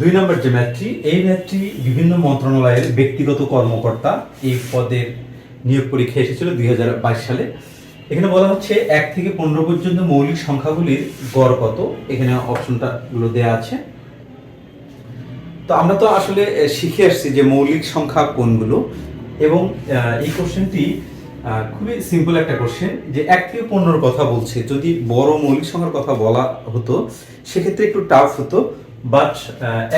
দুই নম্বর যে ম্যাথটি এই ম্যাথটি বিভিন্ন মন্ত্রণালয়ের ব্যক্তিগত কর্মকর্তা এই পদের নিয়োগ পরীক্ষা এসেছিল দুই হাজার বাইশ সালে। এখানে বলা হচ্ছে এক থেকে পনেরো পর্যন্ত মৌলিক সংখ্যাগুলির গড় কত? এখানে অপশনটা গুলো দেওয়া আছে। তো আমরা তো আসলে শিখে আসছি যে মৌলিক সংখ্যা কোনগুলো এবং এই কোশ্চেনটি খুবই সিম্পল একটা কোশ্চেন যে এক থেকে পনেরোর কথা বলছে। যদি বড় মৌলিক সংখ্যার কথা বলা হতো, সেক্ষেত্রে একটু টাফ হতো। বাট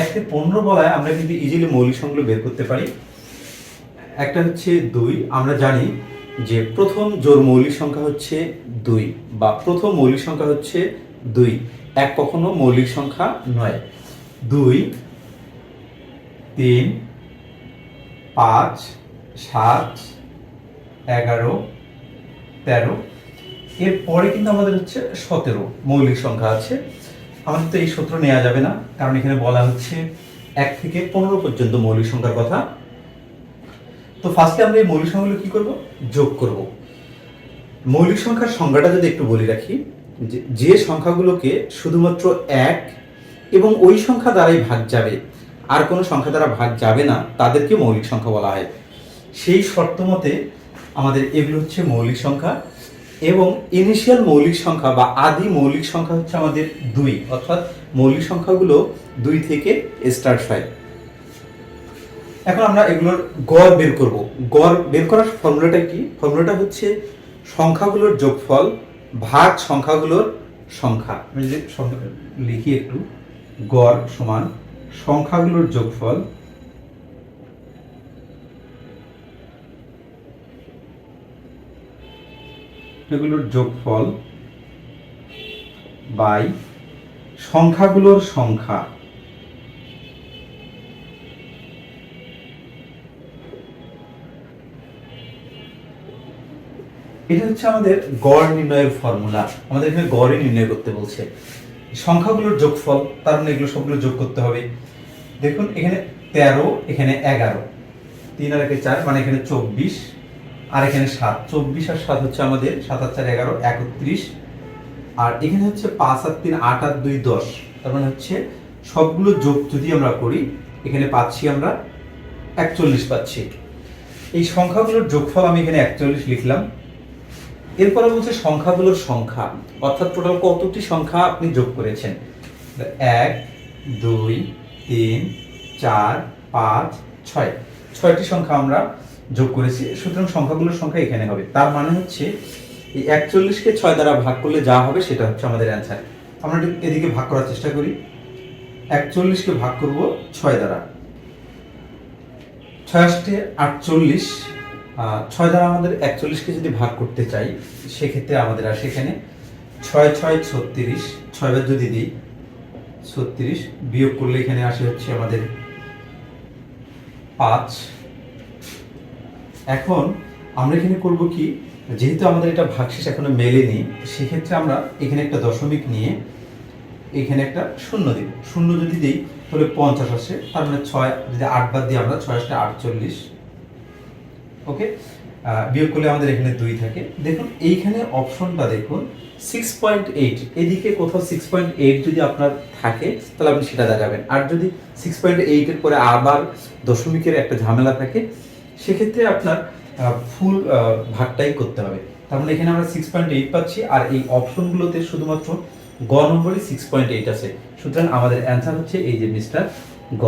এক থেকে পনেরো বলায় আমরা কিন্তু ইজিলি মৌলিক সংখ্যাগুলো বের করতে পারি। একটা হচ্ছে দুই। আমরা জানি যে প্রথম জোর মৌলিক সংখ্যা হচ্ছে দুই বা প্রথম মৌলিক সংখ্যা হচ্ছে দুই। এক কখনো মৌলিক সংখ্যা নয়। দুই, তিন, পাঁচ, সাত, এগারো, তেরো। এরপরে কিন্তু আমাদের হচ্ছে সতেরো মৌলিক সংখ্যা আছে। আমাদের তো এই সূত্র নেওয়া যাবে না, কারণ এখানে বলা হচ্ছে এক থেকে পনেরো পর্যন্ত মৌলিক সংখ্যার কথা। তো ফার্স্টে আমরা এই মৌলিক সংখ্যাগুলো কি করব? যোগ করব। মৌলিক সংখ্যার সংজ্ঞাটা যদি একটু বলে রাখি, যে যে সংখ্যাগুলোকে শুধুমাত্র এক এবং ওই সংখ্যা দ্বারাই ভাগ যাবে, আর কোনো সংখ্যা দ্বারা ভাগ যাবে না, তাদেরকে মৌলিক সংখ্যা বলা হয়। সেই শর্ত মতে আমাদের এগুলো হচ্ছে মৌলিক সংখ্যা। এবং ইনিশিয়াল মৌলিক সংখ্যা বা আদি মৌলিক সংখ্যা হচ্ছে আমাদের দুই, অর্থাৎ মৌলিক সংখ্যাগুলো দুই থেকে স্টার্ট হয় এখন আমরা এগুলোর গড় বের করব। গড় বের করার ফর্মুলাটা কি? ফর্মুলাটা হচ্ছে সংখ্যাগুলোর যোগফল ভাগ সংখ্যাগুলোর সংখ্যা। আমি লিখি একটু, গড় সমান সংখ্যাগুলোর যোগফল এগুলোর যোগফল বাই সংখ্যাগুলোর সংখ্যা। এটা হচ্ছে আমাদের গড় নির্ণয়ের ফর্মুলা। আমাদের এখানে গড়ই নির্ণয় করতে বলছে। সংখ্যাগুলোর যোগফল, তার মানে এগুলো সবগুলো যোগ করতে হবে। দেখুন, এখানে তেরো, এখানে এগারো। তিন আর একে চার মানে এখানে চব্বিশ। আর এখানে সাত, চব্বিশ আর সাত হচ্ছে আমাদের সাত আর চার এগারো, একত্রিশ। আর এখানে হচ্ছে পাঁচ আর তিন, আট আর দুই, দশ। তার মানে হচ্ছে সবগুলো যোগ যদি আমরা করি, এখানে পাচ্ছি আমরা একচল্লিশ পাচ্ছি। এই সংখ্যাগুলোর যোগফল আমি এখানে একচল্লিশ লিখলাম। এরপরে বলছে সংখ্যাগুলোর সংখ্যা, অর্থাৎ টোটাল কতটি সংখ্যা আপনি যোগ করেছেন? এক, দুই, তিন, চার, পাঁচ, ছয়। ছয়টি সংখ্যা আমরা যোগ করেছি, সুতরাং সংখ্যাগুলোর সংখ্যা এখানে হবে। তার মানে হচ্ছে, এই একচল্লিশকে ছয় দ্বারা ভাগ করলে যা হবে সেটা হচ্ছে আমাদের অ্যান্সার আমরা এদিকে ভাগ করার চেষ্টা করি। একচল্লিশকে ভাগ করব ছয় দ্বারা। ছয়াশটি আটচল্লিশ ছয় দ্বারা আমাদের একচল্লিশকে যদি ভাগ করতে চাই, সেক্ষেত্রে আমাদের আসে এখানে ছয় ছয়, ছত্রিশ, ছয় বার যদি দিই, ছত্রিশ বিয়োগ করলে এখানে আসে হচ্ছে আমাদের পাঁচ। এখন আমরা এখানে করব কি, যেহেতু আমাদের এটা ভাগশেষ এখনও মেলেনি, সেক্ষেত্রে আমরা এখানে একটা দশমিক নিয়ে এখানে একটা শূন্য দিব। শূন্য যদি দিই, তাহলে পঞ্চাশ আসে, তার মানে ছয়, যদি আট বার দিই আমরা, ছয় আসলে আটচল্লিশ। ওকে? বিয়োগ করলে আমাদের এখানে দুই থাকে। দেখুন, এইখানে অপশনটা দেখুন সিক্স পয়েন্ট এইট এদিকে কোথাও সিক্স পয়েন্ট এইট যদি আপনার থাকে, তাহলে আপনি সেটা দেখাবেন। আর যদি সিক্স পয়েন্ট এইটের পরে আবার দশমিকের একটা ঝামেলা থাকে সেক্ষেত্রে আপনার ফুল ভাগটাই করতে হবে। তার মানে এখানে আমরা সিক্স পয়েন্ট এইট পাচ্ছি আর এই অপশনগুলোতে শুধুমাত্র গ নম্বরই সিক্স পয়েন্ট এইট আছে। সুতরাং আমাদের অ্যান্সার হচ্ছে এই যে মিস্টার গ।